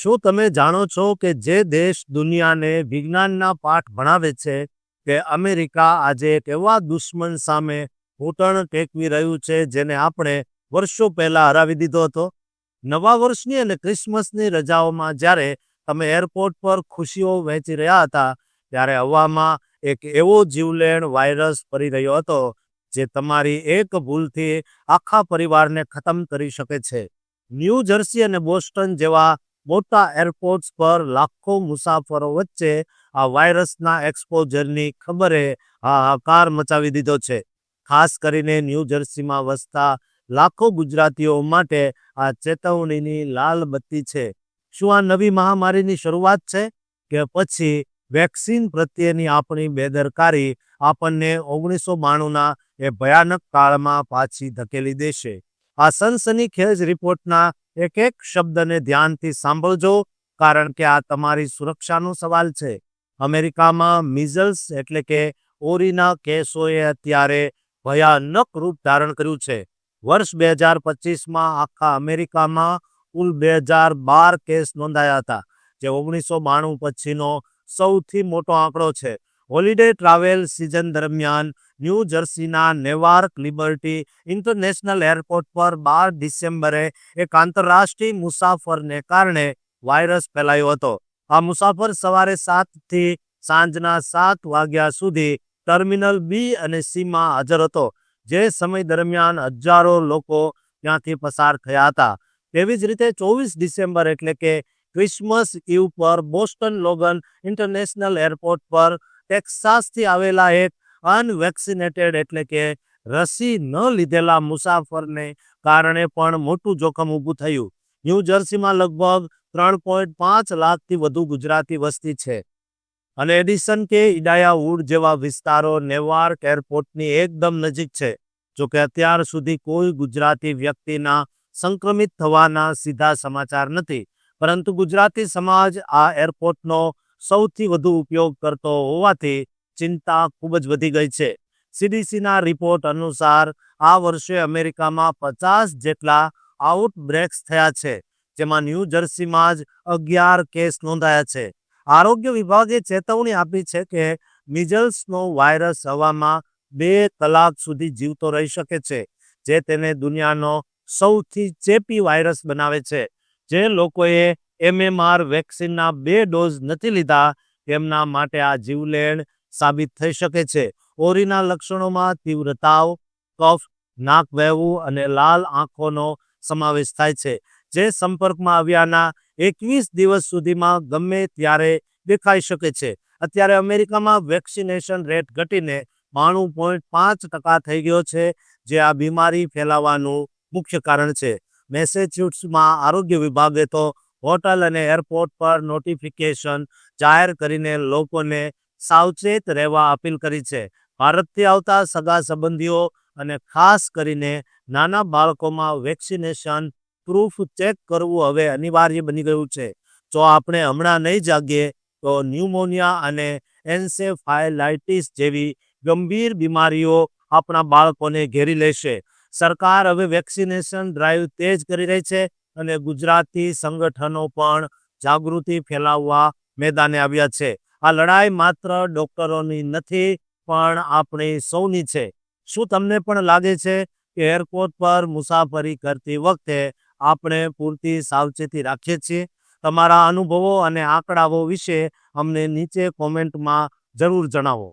શું તમે જાણો છો કે જે દેશ દુનિયાને વિજ્ઞાનના પાઠ ભણાવે છે કે અમેરિકા આજે એક એવા દુશ્મન સામે ઘૂંટણ ટેકવી રહ્યું છે જેને આપણે વર્ષો પહેલા હરાવી દીધો હતો? નવા વર્ષની અને ક્રિસમસની રજાઓમાં જ્યારે તમે એરપોર્ટ પર ખુશીઓ વહેંચી રહ્યા હતા, ત્યારે હવામાં એક એવો જીવલેણ વાયરસ ફરી રહ્યો હતો જે તમારી એક ભૂલથી આખા પરિવારને ખતમ કરી શકે છે. ન્યૂ જર્સી અને બોસ્ટન જેવા મોટા એરપોર્ટ્સ પર લાખો મુસાફરો વચ્ચે આ વાયરસના એક્સપોઝરની ખબરે હાહાકાર મચાવી દીધો છે. ખાસ કરીને ન્યૂ જર્સીમાં વસતા લાખો ગુજરાતીઓ માટે આ ચેતવણીની લાલ બત્તી છે. શું આ નવી મહામારીની શરૂઆત છે? કે પછી વેક્સિન પ્રત્યેની આપણી બેદરકારી આપણને ઓગણીસો બાણુંના એ ભયાનક કાળમાં પાછી ધકેલી દેશે? આ સનસનીખેજ રિપોર્ટના એક એક શબ્દને ધ્યાનથી સાંભળજો, કારણ કે આ તમારી સુરક્ષાનો સવાલ છે. અમેરિકામાં મિઝલ્સ એટલે કે ઓરીના કેસોએ અત્યારે ભયાનક રૂપ ધારણ કર્યું છે. વર્ષ બે હજાર પચીસમાં આખા અમેરિકામાં કુલ બે હજાર બાર કેસ નોંધાયા હતા, જે ઓગણીસો બાણું પછીનો સૌથી મોટો આંકડો છે. હોલિડે ટ્રાવેલ સિઝન દરમિયાન ન્યૂ જર્સીના નેવાર્ક લિબર્ટી ઇન્ટરનેશનલ એરપોર્ટ પર બાર ડિસેમ્બરે એક આંતરરાષ્ટ્રીય મુસાફરને કારણે વાયરસ ફેલાયો હતો. આ મુસાફર સવારે સાતથી સાંજના સાત વાગ્યા સુધી ટર્મિનલ બી અને સીમાં હાજર હતો, જે સમય દરમિયાન હજારો લોકો ત્યાંથી પસાર થયા હતા. તેવી જ રીતે ચોવીસ ડિસેમ્બર એટલે કે ક્રિસમસ ઇવ પર બોસ્ટન લોગન ઇન્ટરનેશનલ એરપોર્ટ પર ટેક્સાસથી આવેલા એક અનવેક્સિનેટેડ એટલે કે રસી ન લીધેલા મુસાફરને કારણે પણ મોટું જોખમ ઊભું થયું. ન્યૂજર્સીમાં લગભગ ત્રણ પોઈન્ટ પાંચ લાખથી વધુ ગુજરાતી વસ્તી છે. અને એડિસન કે ઇડાયાવુડ જેવા વિસ્તારો નેવાર્ક એરપોર્ટની એકદમ નજીક છે, જોકે અત્યાર સુધી કોઈ ગુજરાતી વ્યક્તિના સંક્રમિત થવાના સીધા સમાચાર નથી. પરંતુ ગુજરાતી સમાજ આ એરપોર્ટનો સૌથી વધુ ઉપયોગ કરતો હોવાથી ચિંતા ખૂબ જ વધી ગઈ છે. સીડીસીના રિપોર્ટ અનુસાર આ વર્ષે અમેરિકામાં પચાસ જેટલા આઉટબ્રેક્સ થયા છે, જેમાં ન્યૂ જર્સીમાં જ અગિયાર કેસ નોંધાયા છે. આરોગ્ય વિભાગે ચેતવણી આપી છે કે મિઝલ્સનો વાયરસ હવામાં બે કલાક સુધી જીવતો રહી શકે છે, જે તેને દુનિયાનો સૌથી ચેપી વાયરસ બનાવે છે. જે લોકોએ એમએમઆર વેક્સિનના બે ડોઝ નથી લીધા, તેમના માટે આ જીવલેણ સાબિત થઈ શકે છે. ઓરીના લક્ષણોમાં તીવ્ર તાવ કફ, નાક વહેવું અને લાલ આંખોનો સમાવેશ થાય છે, જે સંપર્કમાં આવ્યાના એકવીસ દિવસ સુધીમાં ગમે ત્યારે દેખાઈ શકે છે. અત્યારે અમેરિકામાં વેક્સિનેશન રેટ ઘટીને બાણું પોઈન્ટ પાંચ ટકા થઈ ગયો છે, જે આ બીમારી ફેલાવાનું મુખ્ય કારણ છે. મેસેચ્યુટ્સમાં આરોગ્ય વિભાગે તો હોટલ અને એરપોર્ટ પર નોટિફિકેશન જાહેર કરીને લોકોને સાવચેત રહેવા અપીલ કરી છે. ભારતથી આવતા સગા સંબંધીઓ અને ખાસ કરીને નાના બાળકોમાં વેક્સિનેશન પ્રૂફ ચેક કરવું હવે અનિવાર્ય બની ગયું છે. જો આપણે હમણાં નહીં જાગીએ, તો ન્યુમોનિયા અને એન્સેફાયલાઇટિસ જેવી ગંભીર બીમારીઓ આપણા બાળકોને ઘેરી લેશે. સરકાર હવે વેક્સિનેશન ડ્રાઈવ તેજ કરી રહી છે અને ગુજરાતી સંગઠનો પણ જાગૃતિ ફેલાવવા મેદાને આવ્યા છે. આ લડાઈ માત્ર ડોક્ટરોની નથી, પણ આપણી સૌની છે. શું તમને પણ લાગે છે કે એરપોર્ટ પર મુસાફરી કરતી વખતે આપણે પૂરતી સાવચેતી રાખીએ છીએ? તમારા અનુભવો અને આંકડાઓ વિશે અમને નીચે કોમેન્ટમાં જરૂર જણાવો.